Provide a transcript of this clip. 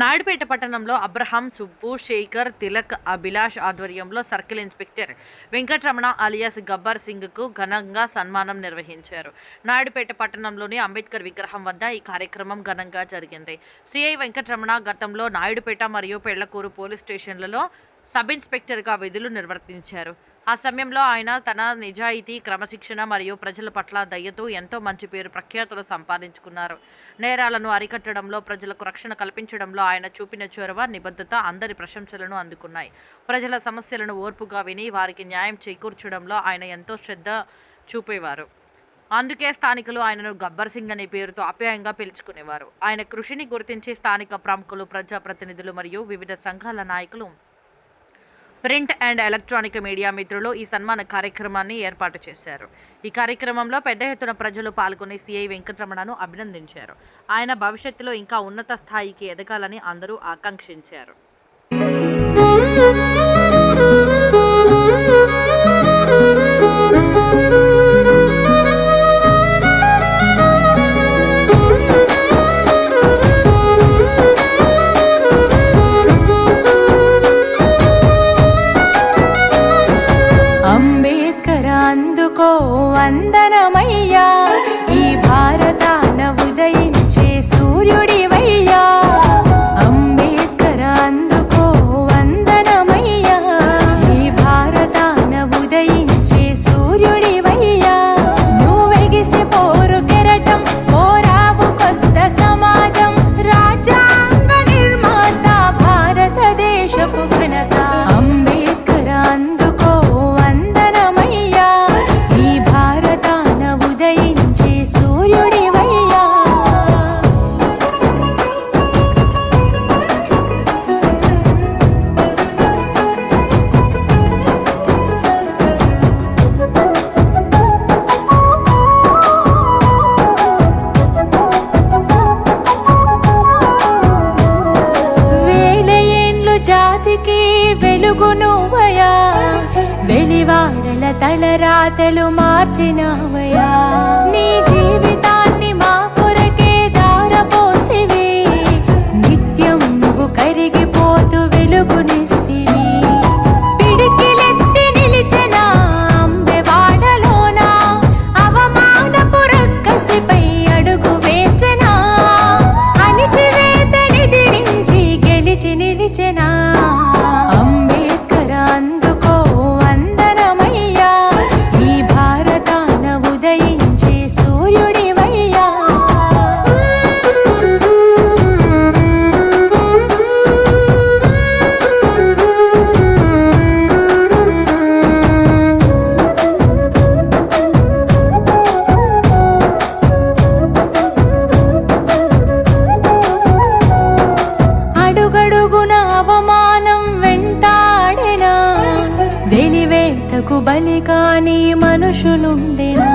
నాయుడుపేట పట్టణంలో అబ్రహాం సుబ్బు శేఖర్ తిలక్ అభిలాష్ ఆధ్వర్యంలో circle inspector Venkataramana alias Gabbar సింగ్కు ఘనంగా సన్మానం నిర్వహించారు. నాయుడుపేట పట్టణంలోని అంబేద్కర్ విగ్రహం వద్ద ఈ కార్యక్రమం ఘనంగా జరిగింది. సిఐ వెంకటరమణ గతంలో నాయుడుపేట మరియు పెళ్ళకూరు పోలీస్ స్టేషన్లలో సబ్ ఇన్స్పెక్టర్గా విధులు నిర్వర్తించారు. ఆ సమయంలో ఆయన తన నిజాయితీ క్రమశిక్షణ మరియు ప్రజల పట్ల దయ్యతో ఎంతో మంచి పేరు ప్రఖ్యాతులు సంపాదించుకున్నారు. నేరాలను అరికట్టడంలో ప్రజలకు రక్షణ కల్పించడంలో ఆయన చూపిన చొరవ నిబద్ధత అందరి ప్రశంసలను అందుకున్నాయి. ప్రజల సమస్యలను ఓర్పుగా విని వారికి న్యాయం చేకూర్చడంలో ఆయన ఎంతో శ్రద్ధ చూపేవారు. అందుకే స్థానికులు ఆయనను గబ్బర్ సింగ్ అనే పేరుతో అప్యాయంగా పిలుచుకునేవారు. ఆయన కృషిని గుర్తించి స్థానిక ప్రముఖులు ప్రజాప్రతినిధులు మరియు వివిధ సంఘాల నాయకులు ప్రింట్ అండ్ ఎలక్ట్రానిక్ మీడియా మిత్రులు ఈ సన్మాన కార్యక్రమాన్ని ఏర్పాటు చేశారు. ఈ కార్యక్రమంలో పెద్ద ఎత్తున ప్రజలు పాల్గొని సిఐ వెంకటరమణను అభినందించారు. ఆయన భవిష్యత్తులో ఇంకా ఉన్నత స్థాయికి ఎదగాలని అందరూ ఆకాంక్షించారు. వందనమయ్యా. ఈ భారత వెలుగు నువ్వయా వెలివాడల తలరాతలు మార్చినవయా నీ జీవిత బలి కాని మనుషులుండెనా?